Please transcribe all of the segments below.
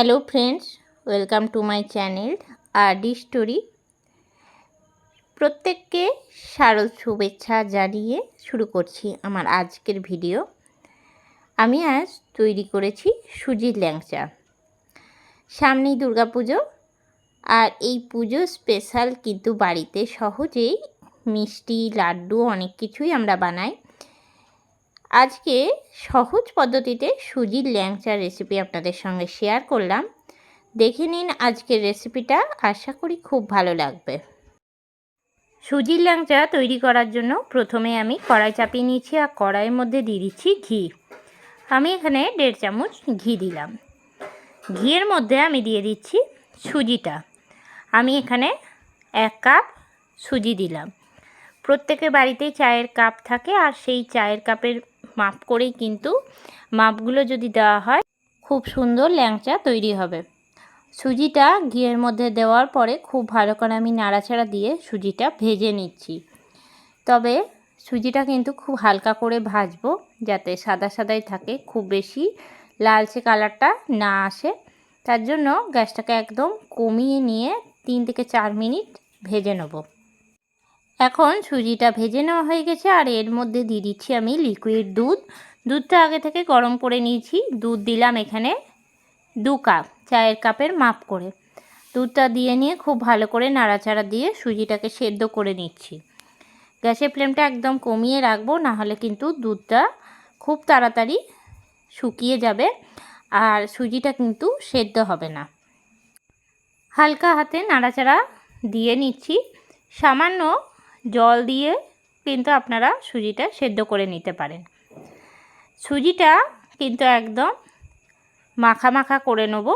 Hello friends welcome to my channel RD story প্রত্যেককে শারদ শুভেচ্ছা জানিয়ে শুরু করছি আমার আজকের ভিডিও আমি আজ তৈরি করেছি সুজির ল্যাংচা। সামনেই দুর্গাপুজো আর এই পুজো স্পেশাল কিন্তু বাড়িতে সহজেই মিষ্টি, লাড্ডু, অনেক কিছুই আমরা বানাই। আজকে সহজ পদ্ধতিতে সুজির ল্যাংচার রেসিপি আপনাদের সঙ্গে শেয়ার করলাম। দেখে নিন আজকের রেসিপিটা আশা করি খুব ভালো লাগবে। সুজির ল্যাংচা তৈরি করার জন্য প্রথমে আমি কড়াই চাপিয়ে নিয়েছি আর কড়াইয়ের মধ্যে দিয়ে দিচ্ছি ঘি। আমি এখানে দেড় চামচ ঘি দিলাম। ঘিয়ের মধ্যে আমি দিয়ে দিচ্ছি সুজিটা। আমি এখানে এক কাপ সুজি দিলাম। প্রত্যেকের বাড়িতেই চায়ের কাপ থাকে আর সেই চায়ের কাপের মাপ করেই কিন্তু মাপগুলো যদি দেওয়া হয়, খুব সুন্দর ল্যাংচা তৈরি হবে। সুজিটা ঘিয়ের মধ্যে দেওয়ার পরে খুব ভালো করে আমি নাড়াচাড়া দিয়ে সুজিটা ভেজে নিচ্ছি। তবে সুজিটা কিন্তু খুব হালকা করে ভাজবো যাতে সাদা সাদাই থাকে, খুব বেশি লালচে কালারটা না আসে। তার জন্য গ্যাসটাকে একদম কমিয়ে নিয়ে তিন থেকে চার মিনিট ভেজে নেব। এখন সুজিটা ভেজে নেওয়া হয়ে গেছে আর এর মধ্যে দিয়ে দিচ্ছি আমি লিকুইড দুধ। দুধটা আগে থেকে গরম করে নিয়েছি। দুধ দিলাম এখানে দু কাপ চায়ের কাপের মাপ করে। দুধটা দিয়ে নিয়ে খুব ভালো করে নাড়াচাড়া দিয়ে সুজিটাকে সেদ্ধ করে নিচ্ছি। গ্যাসের ফ্লেমটা একদম কমিয়ে রাখব, না হলে কিন্তু দুধটা খুব তাড়াতাড়ি শুকিয়ে যাবে আর সুজিটা কিন্তু সেদ্ধ হবে না। হালকা হাতে নাড়াচাড়া দিয়ে নিচ্ছি। সামান্য জল দিয়ে কিন্তু আপনারা সুজিটা সেদ্ধ করে নিতে পারেন। সুজিটা কিন্তু একদম মাখা মাখা করে নেব,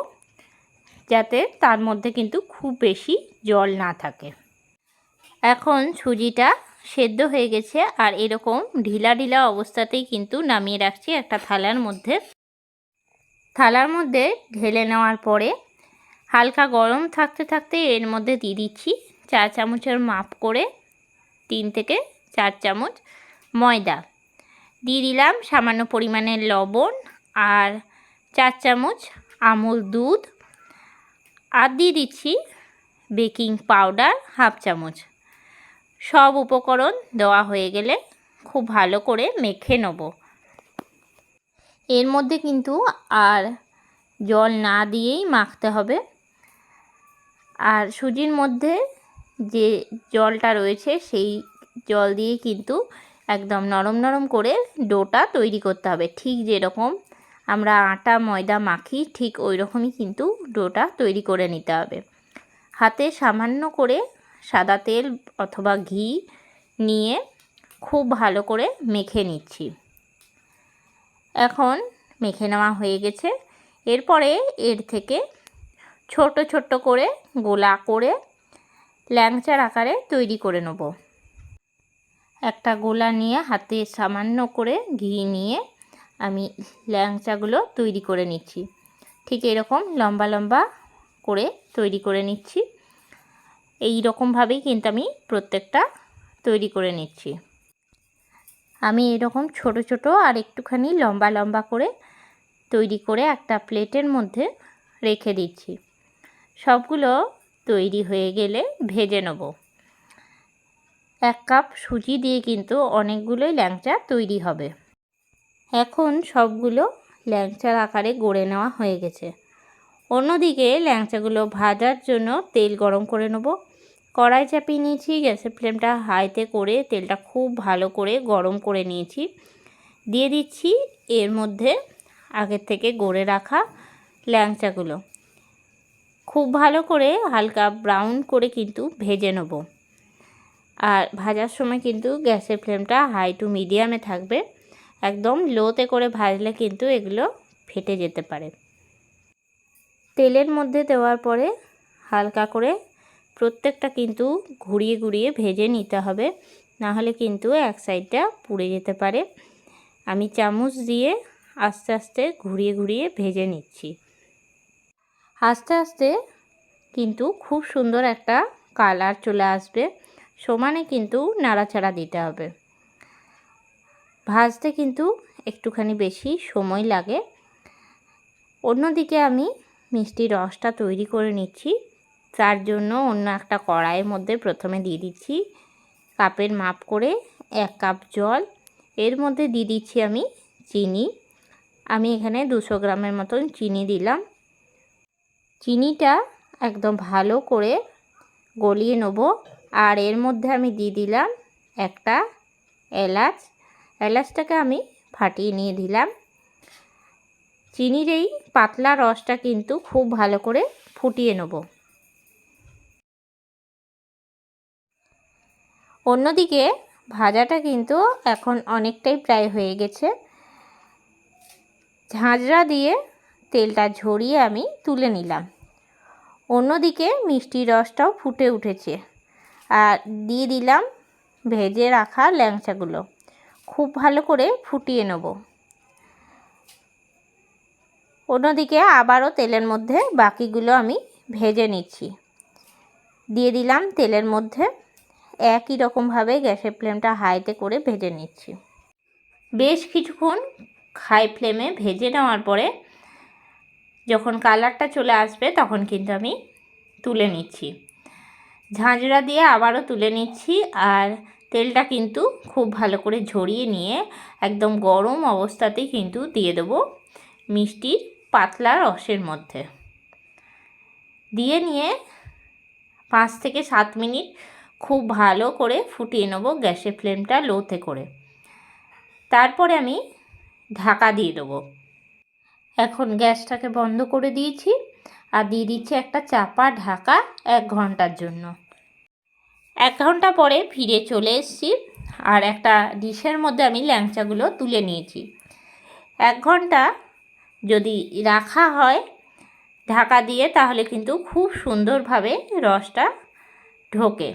যাতে তার মধ্যে কিন্তু খুব বেশি জল না থাকে। এখন সুজিটা সেদ্ধ হয়ে গেছে আর এরকম ঢিলা ঢিলা অবস্থাতেই কিন্তু নামিয়ে রাখছি একটা থালার মধ্যে। থালার মধ্যে ঢেলে নেওয়ার পরে হালকা গরম থাকতে থাকতে এর মধ্যে দিয়ে দিচ্ছি চা চামচের মাপ করে তিন থেকে চার চামচ ময়দা। দিয়ে দিলাম সামান্য পরিমাণের লবণ আর চার চামচ আমুল দুধ। আর দিয়ে দিচ্ছি বেকিং পাউডার হাফ চামচ। সব উপকরণ দেওয়া হয়ে গেলে খুব ভালো করে মেখে নেব। এর মধ্যে কিন্তু আর জল না দিয়েই মাখতে হবে। আর সুজির মধ্যে যে জলটা রয়েছে, সেই জল দিয়ে কিন্তু একদম নরম নরম করে ডোটা তৈরি করতে হবে। ঠিক যেরকম আমরা আটা, ময়দা মাখি, ঠিক ওই রকমই কিন্তু ডোটা তৈরি করে নিতে হবে। হাতে সামান্য করে সাদা তেল অথবা ঘি নিয়ে খুব ভালো করে মেখে নিচ্ছি। এখন মেখে নেওয়া হয়ে গেছে। এরপরে এর থেকে ছোট ছোট করে গোলা করে ল্যাংচার আকারে তৈরি করে নেব। একটা গোলা নিয়ে হাতে সামান্য করে ঘি নিয়ে আমি ল্যাংচাগুলো তৈরি করে নিচ্ছি। ঠিক এরকম লম্বা লম্বা করে তৈরি করে নিচ্ছি। এই রকমভাবেই কিন্তু আমি প্রত্যেকটা তৈরি করে নিচ্ছি। আমি এরকম ছোট ছোট আর একটুখানি লম্বা লম্বা করে তৈরি করে একটা প্লেটের মধ্যে রেখে দিচ্ছি। সবগুলো তৈরি হয়ে গেলে ভেজে নেব। এক কাপ সুজি দিয়ে কিন্তু অনেকগুলোই ল্যাংচা তৈরি হবে। এখন সবগুলো ল্যাংচার আকারে গড়ে নেওয়া হয়ে গেছে। অন্যদিকে ল্যাংচাগুলো ভাজার জন্য তেল গরম করে নেব। কড়াই চাপিয়ে নিয়েছি, গ্যাসের ফ্লেমটা হাইতে করে তেলটা খুব ভালো করে গরম করে নিয়েছি। দিয়ে দিচ্ছি এর মধ্যে আগের থেকে গড়ে রাখা ল্যাংচাগুলো। খুব ভালো করে হালকা ব্রাউন করে কিন্তু ভেজে নেব। আর ভাজার সময় কিন্তু গ্যাসের ফ্লেমটা হাই টু মিডিয়ামে থাকবে। একদম লোতে করে ভাজলে কিন্তু এগুলো ফেটে যেতে পারে। তেলের মধ্যে দেওয়ার পরে হালকা করে প্রত্যেকটা কিন্তু ঘুরিয়ে ঘুরিয়ে ভেজে নিতে হবে। না হলে কিন্তু এক সাইডটা পুড়ে যেতে পারে। আমি চামচ দিয়ে আস্তে আস্তে ঘুরিয়ে ঘুরিয়ে ভেজে নিচ্ছি। আস্তে আস্তে কিন্তু খুব সুন্দর একটা কালার চলে আসবে। সমানে কিন্তু নাড়াচাড়া দিতে হবে। ভাজতে কিন্তু একটুখানি বেশি সময় লাগে। অন্যদিকে আমি মিষ্টি রসটা তৈরি করে নিচ্ছি। তার জন্য অন্য একটা কড়াইয়ের মধ্যে প্রথমে দিয়ে দিচ্ছি কাপের মাপ করে এক কাপ জল। এর মধ্যে দিয়ে দিচ্ছি আমি চিনি। আমি এখানে দুশো গ্রামের মতন চিনি দিলাম। চিনিটা একদম ভালো করে গলিয়ে নেব। আর এর মধ্যে আমি দিয়ে দিলাম একটা এলাচ। এলাচটাকে আমি ফাটিয়ে নিয়ে দিলাম। চিনির এই পাতলা রসটা কিন্তু খুব ভালো করে ফুটিয়ে নেব। অন্যদিকে ভাজাটা কিন্তু এখন অনেকটাই প্রায় হয়ে গেছে। ঝাঁঝরা দিয়ে তেলটা ঝরিয়ে আমি তুলে নিলাম। অন্যদিকে মিষ্টির রসটাও ফুটে উঠেছে। আর দিয়ে দিলাম ভেজে রাখা ল্যাংচাগুলো। খুব ভালো করে ফুটিয়ে নেব। অন্যদিকে আবারও তেলের মধ্যে বাকিগুলো আমি ভেজে নিচ্ছি। দিয়ে দিলাম তেলের মধ্যে একই রকমভাবে গ্যাসের ফ্লেমটা হাইতে করে ভেজে নিচ্ছি। বেশ কিছুক্ষণ হাই ফ্লেমে ভেজে নেওয়ার পরে যখন কালারটা চলে আসবে তখন কিন্তু আমি তুলে নিচ্ছি। ঝাঁঝরা দিয়ে আবারও তুলে নিচ্ছি আর তেলটা কিন্তু খুব ভালো করে ঝরিয়ে নিয়ে একদম গরম অবস্থাতেই কিন্তু দিয়ে দেবো মিষ্টির পাতলা রসের মধ্যে। দিয়ে নিয়ে পাঁচ থেকে সাত মিনিট খুব ভালো করে ফুটিয়ে নেব গ্যাসের ফ্লেমটা লোতে করে। তারপরে আমি ঢাকা দিয়ে দেবো। এখন গ্যাসটাকে বন্ধ করে দিয়েছি আর দিয়ে দিচ্ছি একটা চাপা ঢাকা এক ঘণ্টার জন্য। এক ঘণ্টা পরে ফিরে চলে এসেছি আর একটা ডিশের মধ্যে আমি ল্যাংচাগুলো তুলে নিয়েছি। এক ঘণ্টা যদি রাখা হয় ঢাকা দিয়ে তাহলে কিন্তু খুব সুন্দরভাবে রসটা ঢোকে।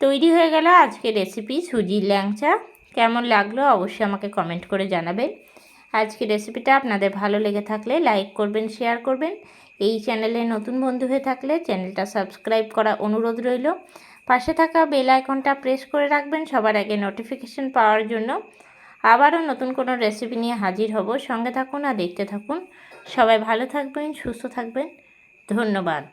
তৈরি হয়ে গেল আজকে রেসিপি সুজির ল্যাংচা। কেমন লাগল অবশ্যই আমাকে কমেন্ট করে জানাবেন। আজকে রেসিপিটা আপনাদের ভালো লেগে থাকলে লাইক করবেন, শেয়ার করবেন। এই চ্যানেলে নতুন বন্ধু হয়ে থাকলে চ্যানেলটা সাবস্ক্রাইব করা অনুরোধ রইল। পাশে থাকা বেল আইকনটা প্রেস করে রাখবেন সবার আগে নোটিফিকেশন পাওয়ার জন্য। আবারও নতুন কোনো রেসিপি নিয়ে হাজির হব। সঙ্গে থাকুন আর দেখতে থাকুন। সবাই ভালো থাকবেন, সুস্থ থাকবেন। ধন্যবাদ।